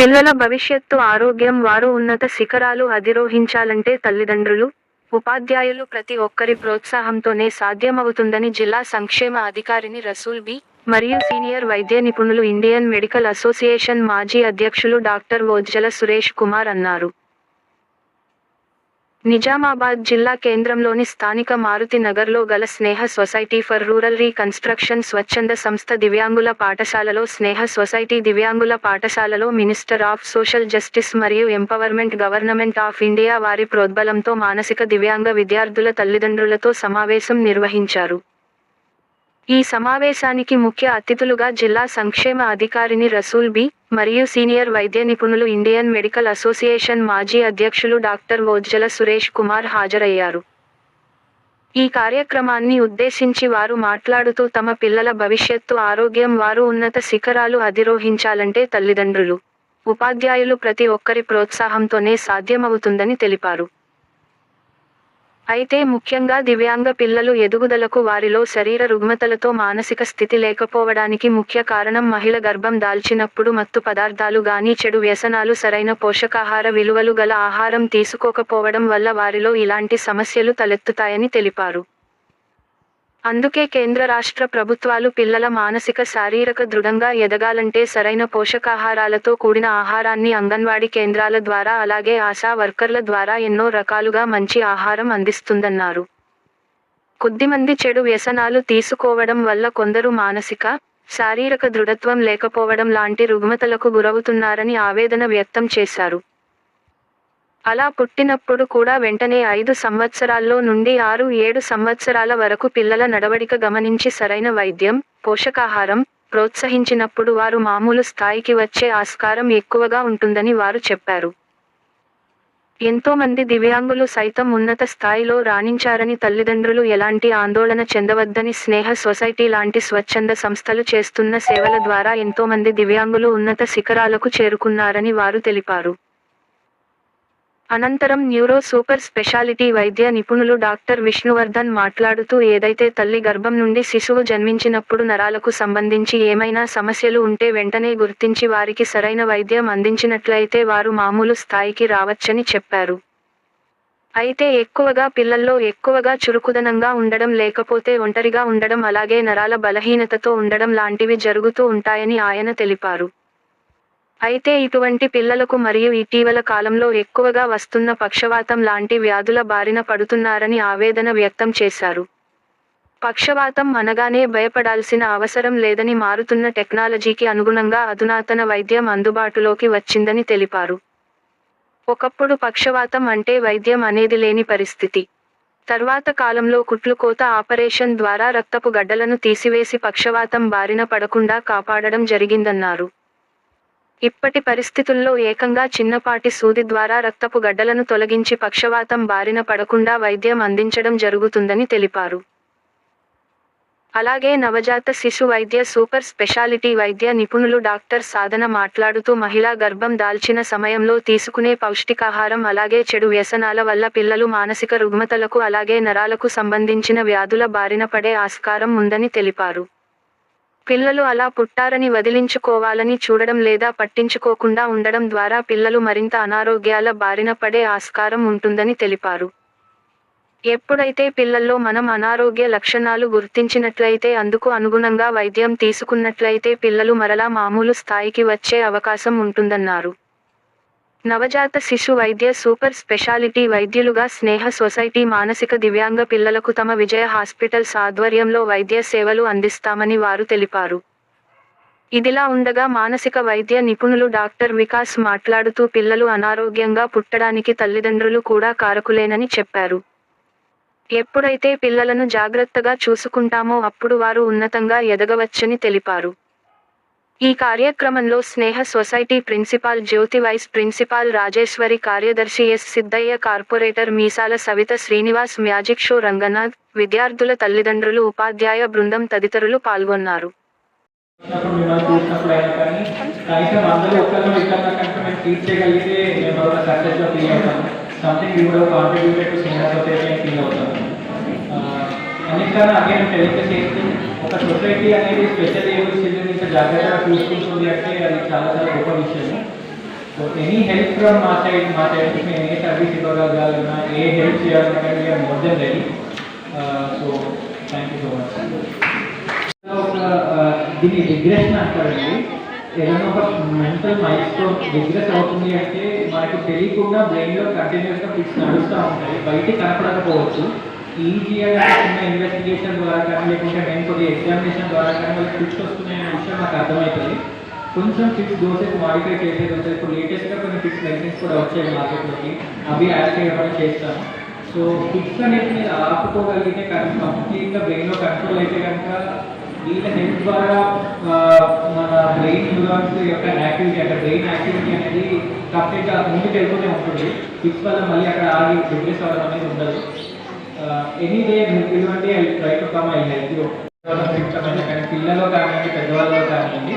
పిల్లల భవిష్యత్తు ఆరోగ్యం వారు ఉన్నత శిఖరాలు అధిరోహించాలంటే తల్లిదండ్రులు ఉపాధ్యాయులు ప్రతి ఒక్కరి ప్రోత్సాహంతోనే సాధ్యమవుతుందని జిల్లా సంక్షేమ అధికారిని రసూల్ బి మరియు సీనియర్ వైద్య నిపుణులు ఇండియన్ మెడికల్ అసోసియేషన్ మాజీ అధ్యక్షులు డాక్టర్ ఓజ్జల సురేష్ కుమార్ అన్నారు. నిజామాబాద్ జిల్లా కేంద్రంలోని స్థానిక మారుతి నగర్లో గల Sneha society for rural reconstruction స్వచ్ఛంద సంస్థ దివ్యాంగుల పాఠశాలలో స్నేహ సొసైటీ దివ్యాంగుల పాఠశాలలో మినిస్టర్ ఆఫ్ సోషల్ జస్టిస్ మరియు ఎంపవర్మెంట్ గవర్నమెంట్ ఆఫ్ ఇండియా వారి ప్రోద్బలంతో మానసిక దివ్యాంగ విద్యార్థుల తల్లిదండ్రులతో సమావేశం నిర్వహించారు. ఈ సమావేశానికి ముఖ్య అతిథులుగా జిల్లా సంక్షేమ అధికారిని రసూల్ బి మరియు సీనియర్ వైద్య నిపుణులు ఇండియన్ మెడికల్ అసోసియేషన్ మాజీ అధ్యక్షులు డాక్టర్ ఓజ్జల సురేష్ కుమార్ హాజరయ్యారు. ఈ కార్యక్రమాన్ని ఉద్దేశించి వారు మాట్లాడుతూ తమ పిల్లల భవిష్యత్తు ఆరోగ్యం వారు ఉన్నత శిఖరాలు అధిరోహించాలంటే తల్లిదండ్రులు ఉపాధ్యాయులు ప్రతి ఒక్కరి ప్రోత్సాహంతోనే సాధ్యమవుతుందని తెలిపారు. అయితే ముఖ్యంగా దివ్యాంగ పిల్లలు ఎదుగుదలకు వారిలో శరీర రుగ్మతలతో మానసిక స్థితి లేకపోవడానికి ముఖ్య కారణం మహిళ గర్భం దాల్చినప్పుడు మత్తు పదార్థాలు గాని చెడు వ్యసనాలు సరైన పోషకాహార విలువలు గల ఆహారం తీసుకోకపోవడం వల్ల వారిలో ఇలాంటి సమస్యలు తలెత్తుతాయని తెలిపారు. అందుకే కేంద్ర రాష్ట్ర ప్రభుత్వాలు పిల్లల మానసిక శారీరక దృఢంగా ఎదగాలంటే సరైన పోషకాహారాలతో కూడిన ఆహారాన్ని అంగన్వాడీ కేంద్రాల ద్వారా అలాగే ఆశా వర్కర్ల ద్వారా ఎన్నో రకాలుగా మంచి ఆహారం అందిస్తుందన్నారు. కొద్దిమంది చెడు వ్యసనాలు తీసుకోవడం వల్ల కొందరు మానసిక శారీరక దృఢత్వం లేకపోవడం లాంటి రుగ్మతలకు గురవుతున్నారని ఆవేదన వ్యక్తం చేశారు. అలా పుట్టినప్పుడు కూడా వెంటనే ఐదు సంవత్సరాల్లో నుండి ఆరు ఏడు సంవత్సరాల వరకు పిల్లల నడవడిక గమనించి సరైన వైద్యం పోషకాహారం ప్రోత్సహించినప్పుడు వారు మామూలు స్థాయికి వచ్చే ఆస్కారం ఎక్కువగా ఉంటుందని వారు చెప్పారు. ఎంతోమంది దివ్యాంగులు సైతం ఉన్నత స్థాయిలో రాణించారని తల్లిదండ్రులు ఎలాంటి ఆందోళన చెందవద్దని స్నేహ సొసైటీ లాంటి స్వచ్ఛంద సంస్థలు చేస్తున్న సేవల ద్వారా ఎంతోమంది దివ్యాంగులు ఉన్నత శిఖరాలకు చేరుకున్నారని వారు తెలిపారు. అనంతరం న్యూరో సూపర్ స్పెషాలిటీ వైద్య నిపుణులు డాక్టర్ విష్ణువర్ధన్ మాట్లాడుతూ ఏదైతే తల్లి గర్భం నుండి శిశువు జన్మించినప్పుడు నరాలకు సంబంధించి ఏమైనా సమస్యలు ఉంటే వెంటనే గుర్తించి వారికి సరైన వైద్యం అందించినట్లయితే వారు మామూలు స్థాయికి రావచ్చని చెప్పారు. అయితే ఎక్కువగా పిల్లల్లో ఎక్కువగా చురుకుదనంగా ఉండడం లేకపోతే ఒంటరిగా ఉండడం అలాగే నరాల బలహీనతతో ఉండడం లాంటివి జరుగుతూ ఉంటాయని ఆయన తెలిపారు. అయితే ఇటువంటి పిల్లలకు మరియు ఇటీవల కాలంలో ఎక్కువగా వస్తున్న పక్షవాతం లాంటి వ్యాధుల బారిన పడుతున్నారని ఆవేదన వ్యక్తం చేశారు. పక్షవాతం అనగానే భయపడాల్సిన అవసరం లేదని మారుతున్న టెక్నాలజీకి అనుగుణంగా అధునాతన వైద్యం అందుబాటులోకి వచ్చిందని తెలిపారు. ఒకప్పుడు పక్షవాతం అంటే వైద్యం అనేది లేని పరిస్థితి. తర్వాత కాలంలో కుట్లుకోత ఆపరేషన్ ద్వారా రక్తపు గడ్డలను తీసివేసి పక్షవాతం బారిన పడకుండా కాపాడడం జరిగిందన్నారు. ఇప్పటి పరిస్థితుల్లో ఏకంగా చిన్నపాటి సూది ద్వారా రక్తపు గడ్డలను తొలగించి పక్షవాతం బారిన పడకుండా వైద్యం అందించడం జరుగుతుందని తెలిపారు. అలాగే నవజాత శిశు వైద్య సూపర్ స్పెషాలిటీ వైద్య నిపుణులు డాక్టర్ సాధన మాట్లాడుతూ మహిళా గర్భం దాల్చిన సమయంలో తీసుకునే పౌష్టికాహారం అలాగే చెడు వ్యసనాల వల్ల పిల్లలు మానసిక రుగ్మతలకు అలాగే నరాలకు సంబంధించిన వ్యాధుల బారిన పడే ఆస్కారం ఉందని తెలిపారు. పిల్లలు అలా పుట్టారని వదిలించుకోవాలని చూడడం లేదా పట్టించుకోకుండా ఉండడం ద్వారా పిల్లలు మరింత అనారోగ్యాల బారిన పడే ఆస్కారం ఉంటుందని తెలిపారు. ఎప్పుడైతే పిల్లల్లో మనం అనారోగ్య లక్షణాలు గుర్తించినట్లయితే అందుకు అనుగుణంగా వైద్యం తీసుకున్నట్లయితే పిల్లలు మరలా మామూలు స్థాయికి వచ్చే అవకాశం ఉంటుందన్నారు. నవజాత శిశు వైద్య సూపర్ స్పెషాలిటీ వైద్యులుగా స్నేహ సొసైటీ మానసిక దివ్యాంగ పిల్లలకు తమ విజయ హాస్పిటల్స్ ఆధ్వర్యంలో వైద్య సేవలు అందిస్తామని వారు తెలిపారు. ఇదిలా ఉండగా మానసిక వైద్య నిపుణులు డాక్టర్ వికాస్ మాట్లాడుతూ పిల్లలు అనారోగ్యంగా పుట్టడానికి తల్లిదండ్రులు కూడా కారకులేనని చెప్పారు. ఎప్పుడైతే పిల్లలను జాగ్రత్తగా చూసుకుంటామో అప్పుడు వారు ఉన్నతంగా ఎదగవచ్చని తెలిపారు. ఈ కార్యక్రమంలో Sneha society principal Jyothi vice principal Rajeshwari కార్యదర్శి S Siddaiah corporator Meesala Savitha Srinivas magic show Ranganath విద్యార్థుల తల్లిదండ్రులు ఉపాధ్యాయ బృందం తదితరులు పాల్గొన్నారు. Something you contributed to singer society feel అన్నిటికన్నా అగైన్ టెలికాస్ట్ చేస్తూ ఒక సొసైటీ అనేది స్పెషల్ ఏబుల్ చిల్డ్రన్ ఇంత జాగ్రత్తగా చూసుకుంటుంది అంటే అది చాలా చాలా గొప్ప విషయం. సో ఎనీ హెల్ప్ ఫ్రమ్ మా సైడ్ మా సైడ్ నుంచి మేము ఏ సర్వీస్ ఇవ్వగలగాలన్నా ఏ హెల్ప్ చేయాలన్నా కానీ we are more than ready so thank you so much ఒక ఆ, దీన్ని రిగ్రెషన్ అంటారండి ఏదైనా ఒక మెంటల్ మైల్స్తో రిగ్రెస్ అవుతుంది అంటే మనకు తెలియకుండా బ్రెయిన్లో కంటిన్యూస్గా ఫిక్స్ నడుస్తూ ఉంటాయి. బయటికి కనపడకపోవచ్చు. ఈజీగా ఇన్వెస్టిగేషన్ ద్వారా కానీ లేకుంటే మేము కొద్దిగా ఎగ్జామినేషన్ ద్వారా కానీ వాళ్ళకి వస్తున్నాయి వస్తున్నాయనే విషయం మాకు అర్థమవుతుంది. కొంచెం ఫిక్స్ డోసెస్ మాడిఫై చేసేది ఉంటుంది ఇప్పుడు లేటెస్ట్గా కొన్ని ఫిక్స్ లైసెన్స్ కూడా వచ్చాయి మార్కెట్లోకి. అవి యాడ్ చేయడం చేస్తాను సో ఫిక్స్ అనేది మీరు ఆపుకోగలిగితే కంప్లీట్గా బ్రెయిన్లో కంట్రోల్ అయితే కనుక వీళ్ళ హెల్త్ ద్వారా మన బ్రెయిన్ న్యూరాన్స్ యొక్క యాక్టివిటీ అక్కడ బ్రెయిన్ యాక్టివిటీ అనేది కంప్లీట్గా ముందుకు వెళ్ళిపోతే ఉంటుంది. ఫిక్స్ వల్ల మళ్ళీ అక్కడ ఆగి డిప్రెస్ అవ్వడం అనేది ఉండదు. ఎనీ డే ఇటువంటి try to come I help you కానీ పిల్లలు కానివ్వండి పెద్దవాళ్ళు కానివ్వండి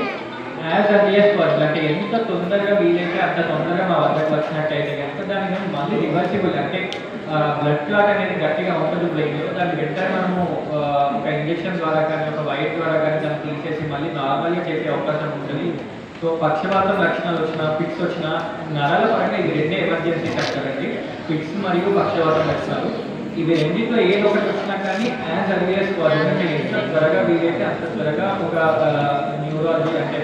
యాజ్ అర్లియస్ పాసిబుల్ అంటే ఎంత తొందరగా వీలైతే అంత తొందరగా మా వద్దకు వచ్చినట్టయితే కనుక దాని మళ్ళీ రివర్సిబుల్ అంటే బ్లడ్ క్లాట్ అనేది గట్టిగా ఉంటుంది బ్రెయిన్లో దాన్ని వెంటనే మనము ఒక ఇంజెక్షన్ ద్వారా కానీ ఒక వైర్ ద్వారా కానీ దాన్ని తీసేసి మళ్ళీ నార్మల్గా చేసే అవకాశం ఉంటుంది. సో పక్షపాతం లక్షణాలు వచ్చినా ఫిక్స్ వచ్చినా నరాల పరంగా ఇది రెండే ఎమర్జెన్సీ కట్టాలండి ఫిక్స్ మరియు పక్షపాతం లక్షణాలు. ఇవి రెండింటిలో ఏదో ఒకటి వచ్చినా కానీ యాజ్ అర్లియస్ పాసిబుల్ ఎంత త్వరగా వీలైతే అంత త్వరగా ఒక న్యూరాలజీ అంటే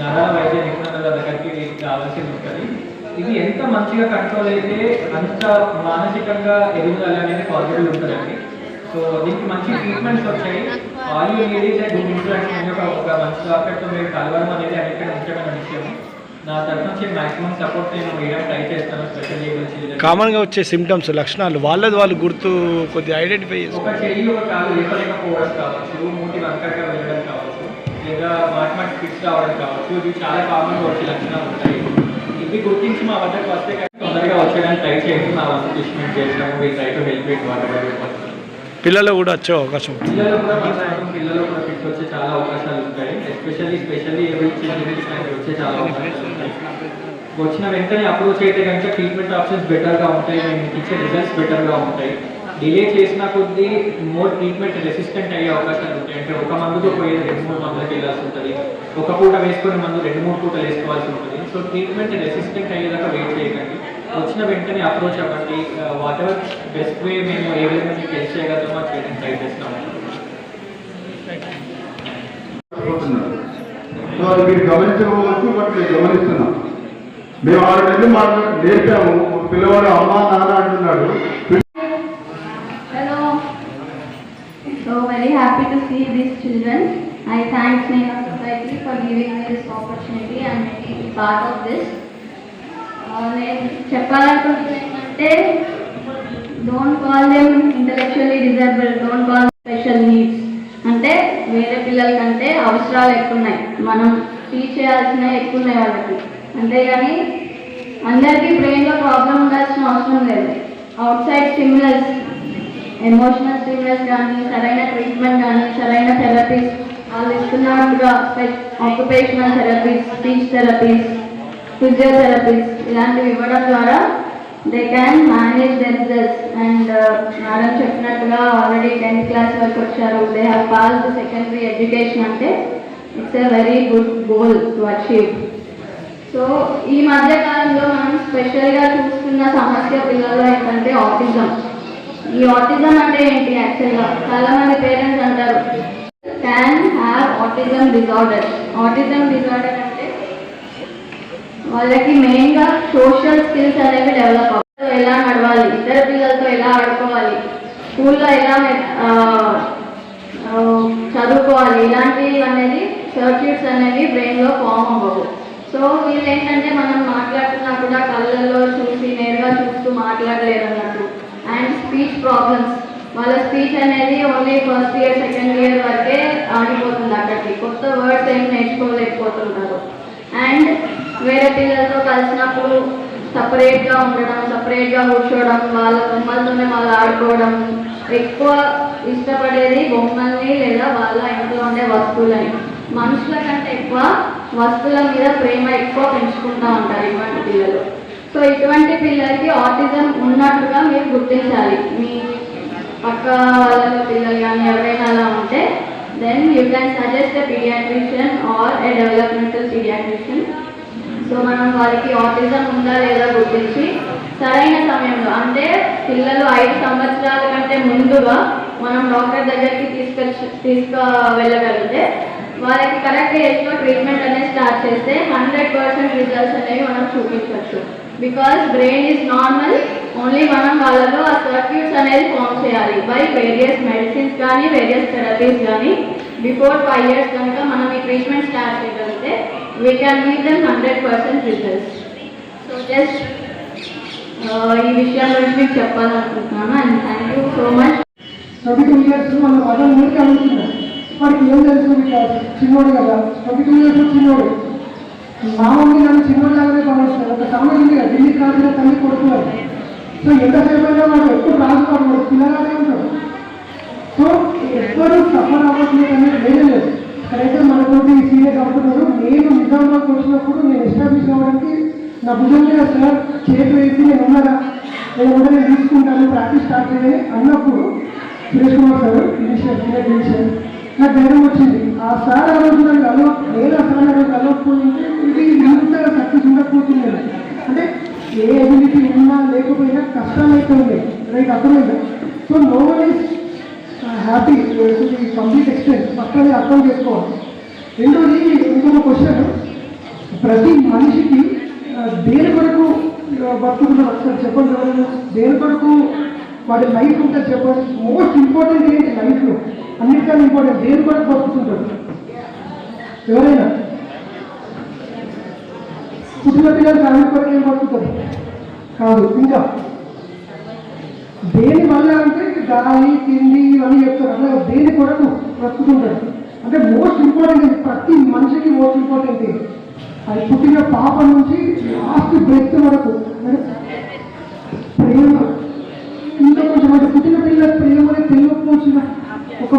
నరాల వైద్య నిపుణుల దగ్గరికి కావాల్సి ఉంటుంది. ఇది ఎంత మంచిగా కంట్రోల్ అయితే అంత మానసికంగా ఎదుగుదల అనేది పాజిటివ్ ఉంటుందండి. సో దీనికి మంచి ట్రీట్మెంట్స్ వచ్చాయి. ఆల్ యూ అండ్ ఇన్ఫ్లుయెన్స్ ఒక ఒక మంచి డాక్టర్తో మీరు కలవడం అనేది అన్నిటికీ ముఖ్యమైన విషయం. నా తరఫు నుంచి మాక్సిమం సపోర్ట్ నేను వేయడం ట్రై చేస్తాను స్పెషల్ కామన్గా వచ్చే సిమ్టమ్స్ లక్షణాలు వాళ్ళది వాళ్ళు గుర్తు కొద్దిగా ఐడెంటిఫై చేసుకో. ఒక చెయ్యి ఒక కాలు లేపలేకపోవడం కావచ్చు మూటి వంకరగా వెళ్ళడం కావచ్చు లేదా మాటి ఫిక్స్ రావడం కావచ్చు ఇవి చాలా కామన్గా వచ్చే లక్షణాలు ఉంటాయి. ఇవి గుర్తించి మా వద్దకు వస్తే తొందరగా వచ్చేయడానికి ట్రై చేయండి. మా వంతు ట్రీట్మెంట్ చేసినాము we try to help it what పిల్లలు కూడా వచ్చే అవకాశం ఉంటుంది. పిల్లలు పిల్లలు చాలా అవకాశాలు ఉంటాయి. ఎస్పెషల్లీ స్పెషల్లీ చాలా వచ్చిన వెంటనే అప్రోచ్ అయితే కనుక ట్రీట్మెంట్ ఆప్షన్స్ బెటర్గా ఉంటాయి. మేము ఇచ్చే రిజల్ట్స్ బెటర్గా ఉంటాయి. డిలే చేసిన కొద్దీ మోర్ ట్రీట్మెంట్ రెసిస్టెంట్ అయ్యే అవకాశాలు ఉంటాయి. అంటే ఒక మందుతో పోయేది రెండు మూడు మందులకు వెళ్ళాల్సి ఉంటుంది. ఒక పూట వేసుకునే మందు రెండు మూడు పూటలు వేసుకోవాల్సి ఉంటుంది. సో ట్రీట్మెంట్ రెసిస్టెంట్ అయ్యేదాకా వెయిట్ చేయకండి. వచ్చిన వెంటనే అప్రోచ్ అవ్వండి వాట్ ఎవర్ బెస్ట్ వే మేము ఏ విధంగా మీకు హెల్ప్ చేయగలమో చేయడానికి ట్రై చేస్తున్నాము. సో అది మీరు గమనించకపోవచ్చు బట్ మేము గమనిస్తున్నాం మేము ఆరు నెలలు మాట్లాడి నేర్పాము పిల్లవాడు అమ్మ నాన్న అంటున్నాడు happy to see these children. I thank Sneha Society for giving me this opportunity and making me part of this. Uh, నేను చెప్పాలనుకుంటున్నా ఏంటంటే don't call them intellectually disable don't call special needs అంటే వేరే పిల్లల కంటే అవసరాలు ఎక్కువ ఉన్నాయి మనం టీచ్ చేయాల్సినవి ఎక్కువ ఉన్నాయి వాళ్ళకి. అంతేగాని అందరికీ బ్రెయిన్లో ప్రాబ్లం ఉండాల్సిన అవసరం లేదు. Outside stimulus emotional stimulus కానీ సరైన ట్రీట్మెంట్ కానీ సరైన థెరపీస్ వాళ్ళు ఇస్తున్నట్టుగా occupational therapies speech therapies physiotherapies ఇలాంటివి ఇవ్వడం ద్వారా they can manage themselves and madam చెప్పినట్టుగా ఆల్రెడీ టెన్త్ క్లాస్ వరకు వచ్చారు. They have pass the secondary education అంటే it's a very good goal to achieve so ఈ మధ్య కాలంలో మనం స్పెషల్గా చూస్తున్న సమస్య పిల్లల్లో ఏంటంటే ఆటిజం ఈ ఆటిజం అంటే ఏంటి యాక్చువల్గా చాలామంది పేరెంట్స్ అంటారు can have autism disorder autism disorder అంటే వాళ్ళకి మెయిన్గా సోషల్ స్కిల్స్ అనేవి డెవలప్ అవుతాయి ఎలా నడవాలి? ఇద్దరు పిల్లలతో ఎలా ఆడుకోవాలి? స్కూల్లో ఎలా చదువుకోవాలి? ఇలాంటివి అనేది సర్క్యూట్స్ అనేవి బ్రెయిన్లో ఫామ్ అవ్వవు. సో వీళ్ళు ఏంటంటే మనం మాట్లాడుతున్నా కూడా కళ్ళల్లో చూసి నేరుగా చూస్తూ మాట్లాడలేరు అన్నట్టు అండ్ స్పీచ్ ప్రాబ్లమ్స్ వాళ్ళ స్పీచ్ అనేది only first year second year వరకే ఆగిపోతుంది అక్కడికి. కొత్త వర్డ్స్ ఏం నేర్చుకోలేకపోతుంటారు. అండ్ వేరే పిల్లలతో కలిసినప్పుడు సపరేట్గా ఉండడం సపరేట్గా కూర్చోవడం వాళ్ళ బొమ్మలతోనే వాళ్ళు ఆడుకోవడం ఎక్కువ ఇష్టపడేది బొమ్మల్ని లేదా వాళ్ళ ఇంట్లో ఉండే వస్తువులని. మనుషుల కంటే ఎక్కువ వస్తువుల మీద ప్రేమ ఎక్కువ పెంచుకుంటూ ఉంటారు ఇటువంటి పిల్లలు. సో ఇటువంటి పిల్లలకి ఆటిజం ఉన్నట్టుగా మీరు గుర్తించాలి. మీ పక్క వాళ్ళ పిల్లలు కానీ ఎవరైనా అలా ఉంటే then you can suggest a paediatrician or a developmental paediatrician so మనం వాళ్ళకి ఆటిజం ఉందా లేదా గుర్తించి సరైన సమయంలో అంటే పిల్లలు ఐదు సంవత్సరాల కంటే ముందుగా మనం డాక్టర్ దగ్గరికి తీసుకొచ్చి తీసుకు వెళ్ళగలిగితే వాళ్ళకి కరెక్ట్ ఏజ్లో ట్రీట్మెంట్ అనేది స్టార్ట్ చేస్తే హండ్రెడ్ పర్సెంట్ రిజల్ట్స్ అనేవి మనం చూపించవచ్చు. Because brain is normal only మనం వాళ్ళలో ఆ సర్క్యూట్స్ అనేది ఫామ్ చేయాలి. బై వేరియస్ మెడిసిన్స్ కానీ వేరియస్ థెరపీస్ కానీ బిఫోర్ ఫైవ్ ఇయర్స్ కనుక మనం ఈ ట్రీట్మెంట్ స్టార్ట్ చేయగలిగితే we can give them 100% results. So just uh, ఈ విషయాల గురించి మీకు చెప్పాలనుకుంటున్నాను. And thank you so much twenty two years మన మదర్ ఊరికి అడుగుతున్నాం వాడికి ఏం తెలుసు చిన్నోడు కదా. ట్వంటీ టూ ఇయర్స్ చిన్నోడు. మా మమ్మీ నన్ను చిన్నోడు లాగానే భావిస్తారు ఒక సామెత ఉంది కదా ఢిల్లీ కాదు తల్లి కొడుకు సో ఎంతసేపు అయినా వాడు ఎప్పుడు రాజుకోడు పిల్లలాగే ఉంటాడు. సో ఎవ్వరూ సఫర్ అవ్వట్లేదు అనేది లేదు. కరెక్ట్గా ఇక్కడైతే మనతోటి సీనియర్ అవుతున్నారు. నేను నిజామాబాద్ వచ్చినప్పుడు నేను ఎస్టాబ్లిష్ అవ్వడానికి నా భుజం మీద సార్ చేతి వేసి నేను ఉన్నారా నేను కూడా నేను తీసుకుంటాను ప్రాక్టీస్ స్టార్ట్ చేయాలి అన్నప్పుడు Suresh Kumar sir initial senior initial నాకు ధైర్యం వచ్చింది. ఆ సార్ ఆ రోజు నాకు కలవ నేను ఆ సార్ నాకు కలవకపోయింటే ఇది ఇంత సక్సెస్ ఉండకపోతుంది. అంటే ఏ ఎబిలిటీ ఉన్నా లేకపోయినా కష్టాలు అయితే ఉన్నాయి రైట్ అర్థమైంది so no one is happy complete experience first అర్థం చేసుకోవాలి. రెండోది ఇంకొక క్వశ్చన్ ప్రతి మనిషికి దేని కొరకు బతుకుతున్నారు ఒకసారి చెప్పండి ఎవరైనా? దేని కొరకు వాడి లైఫ్ ఉంటుంది చెప్పండి. మోస్ట్ ఇంపార్టెంట్ ఏంటి లైఫ్లో అన్నిటికన్నా ఇంపార్టెంట్ దేని కొరకు బతుకుతుంటారు ఎవరైనా? పుట్టిన పిల్లలు ఫ్యామిలీ కొరకు ఏం బతుకుతారు? కాదు ఇంకా. దేని వల్ల అంటే గాలి తిండి ఇవన్నీ చెప్తారు. అట్లా దేని కొరకు బ్రతుకుతుంటారు అంటే మోస్ట్ ఇంపార్టెంట్ ప్రతి మనిషికి మోస్ట్ ఇంపార్టెంట్ అది పుట్టిన పాప నుంచి లాస్ట్ బ్రెత్ వరకు. ప్రేమ. ఇంకా కొంచెం అంటే పుట్టిన పిల్లల ప్రేమని తెలియకపోసిన ఒక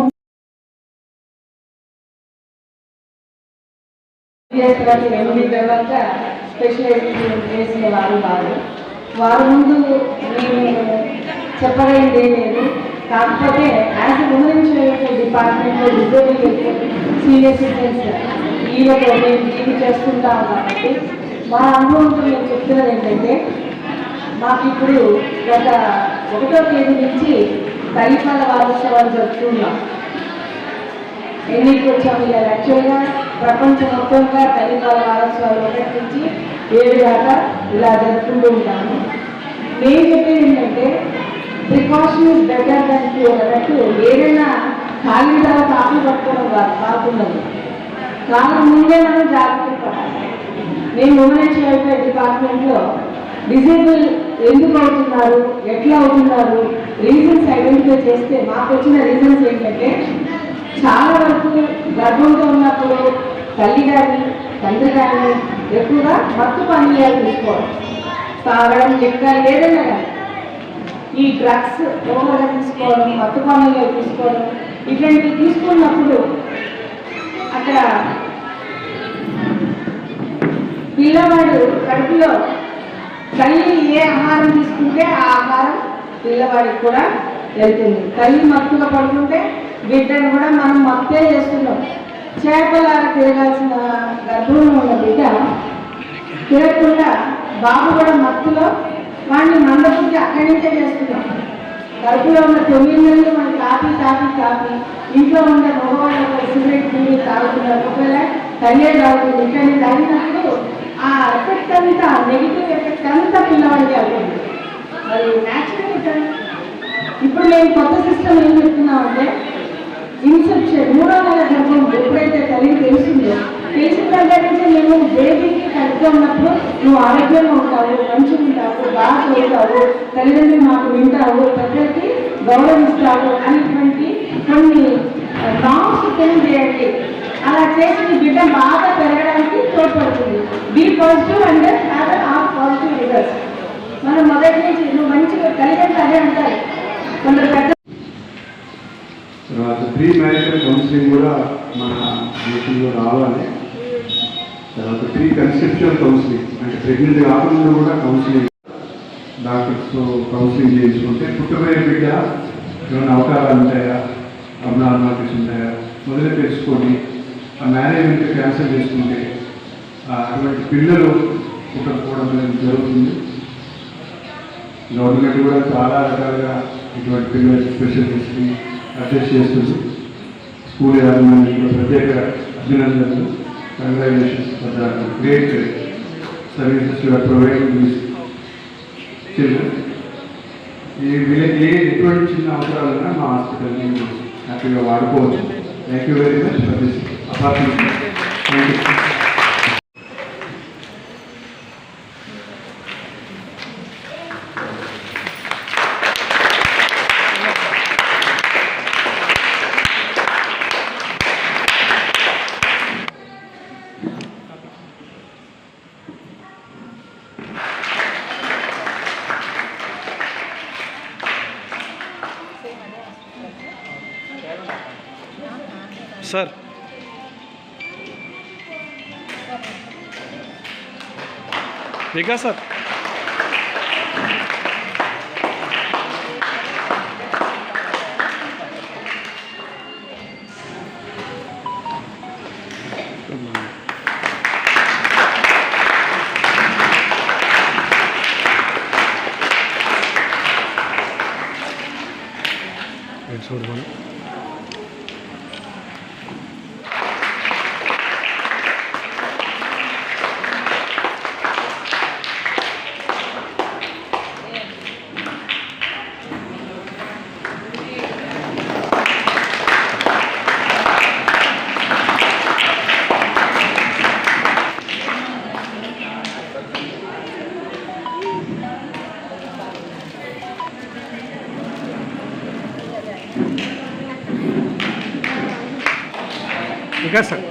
చేసినట్టు తర్వాత స్పెషలైజేషన్ చేసిన వారు వారు వారి ముందు నేను చెప్పగలిగింది లేదు కాకపోతే యాజ్ ఉమెన్స్ డిపార్ట్మెంట్లో ఉద్యోగులు సీనియర్ సిటిజన్స్ ఈలతో మేము ఇది చేస్తుంటాం కాబట్టి మా అనుభవంతో మేము చెప్తున్నది ఏంటంటే మాకు ఇప్పుడు గత ఒకటో తేదీ నుంచి తల్లిపాల వారోత్సవాలు జరుపుతున్నాం ఎన్నికలు వచ్చాము ఇలా యాక్చువల్గా ప్రపంచం మొత్తంగా తల్లిపాల వారోత్సవాలు ఒకటి నుంచి ఏడు దాకా ఇలా జరుపుకుంటూ ఉంటాము. నేను చెప్పేది ఏంటంటే precaution is better than cure అన్నట్టు ఏదైనా ఖాళీ తర్వాత ఆకులు పట్టుకోవడం కాదు కాకున్నది కాలం ముందే మనం జాగ్రత్త పడాలి. నేను ఉమెన్స్ వెల్ఫేర్ డిపార్ట్మెంట్లో డిజేబుల్ ఎందుకు అవుతున్నారు ఎట్లా అవుతున్నారు రీజన్స్ ఐడెంటిఫై చేస్తే మాకు వచ్చిన రీజన్స్ ఏంటంటే చాలా వరకు గర్భంతో ఉన్నప్పుడు తల్లి కానీ తండ్రి కానీ ఎక్కువగా మత్తు పానీయాలు తీసుకోవడం. తాగడం లెక్క ఏదైనా కానీ. ఈ డ్రగ్స్ ఓవర్గా తీసుకోవడం మత్తు తీసుకోవడం ఇట్లాంటివి తీసుకున్నప్పుడు అక్కడ పిల్లవాడు కడుపులో తల్లి ఏ ఆహారం తీసుకుంటే ఆ ఆహారం పిల్లవాడికి కూడా వెళ్తుంది. తల్లి మత్తుగా పడుకుంటే బిడ్డను కూడా మనం మత్తే చేస్తున్నాం. చేపల తిరగాల్సిన గర్భంలో ఉన్న బిడ్డ తిరగకుండా బాబు కూడా మత్తులో వాడిని మందపుట్టి అక్కడి నుంచే చేస్తున్నాం. కడుపులో ఉన్న తొమ్మిది నెలలు మనం కాపీ కాపీ కాఫీ ఇంట్లో ఉన్న మగవాళ్ళు సిగరెట్ బీడీ తాగుతున్నారు. ఒకవేళ తల్లే తాగుతుంది. కానీ తాగినప్పుడు ఆ ఎఫెక్ట్ అంతా నెగిటివ్ ఎఫెక్ట్ అంతా పిల్లవాడికి అవుతుంది. మరి న్యాచురల్ ఇప్పుడు మేము కొత్త సిస్టమ్ ఏం చెప్తున్నామంటే ఇన్సెప్షన్ మూడో నెల గర్భం ఎప్పుడైతే తల్లికి తెలిసిందో తెలిసిన దగ్గర నుంచి మేము బేబీకి కరెక్ట్గా ఉన్నప్పుడు నువ్వు ఆరోగ్యంగా ఉంటావు మంచి ఉంటావు బాగా చదువుతావు తల్లిదండ్రులు మాకు వింటావు ప్రజలకి గౌరవిస్తావు అనేటువంటి కొన్ని నామ్స్ తెలియజేయండి అలా చేసి బిడ్డ బాగా పెరగడానికి తోడ్పడుతుంది be positive and have of positive results మనం మొదటి నుంచి నువ్వు మంచిగా తల్లిదండ్రులు అదే అంటారు కొందరు పెద్ద తర్వాత ప్రీ మ్యారేజ్ కౌన్సిలింగ్ కూడా మన దేశంలో రావాలి. తర్వాత ప్రీ కన్సెప్చువల్ కౌన్సిలింగ్ అంటే ప్రెగ్నెంట్ కాకుండా కూడా కౌన్సిలింగ్ డాక్టర్స్తో కౌన్సిలింగ్ చేయించుకుంటే పుట్టబోయే బిడ్డ ఏమైనా అవకాశాలు ఉంటాయా? అబ్నార్మాలిటీస్ ఉంటాయా? మొదలు తెలుసుకొని ఆ మేనేజ్మెంట్ క్యాన్సిల్ చేసుకుంటే అటువంటి పిల్లలు పుట్టకపోవడం అనేది జరుగుతుంది. గవర్నమెంట్ కూడా చాలా రకాలుగా ఇటువంటి పిల్లల స్పెషలిస్ట్ని అడ్జస్ట్ చేస్తుంది. స్కూల్ యాజమాన్యం ప్రత్యేక అభినందనలు. Congratulations for the great services you are providing this children ఈ వీళ్ళకి ఏ ఎటువంటి చిన్న అవసరాలన్నా మా హాస్పిటల్ని హ్యాపీగా వాడుకోవచ్చు. Thank you very much for this opportunity thank you sir Vikas sir చూడమని వికాస్ సార్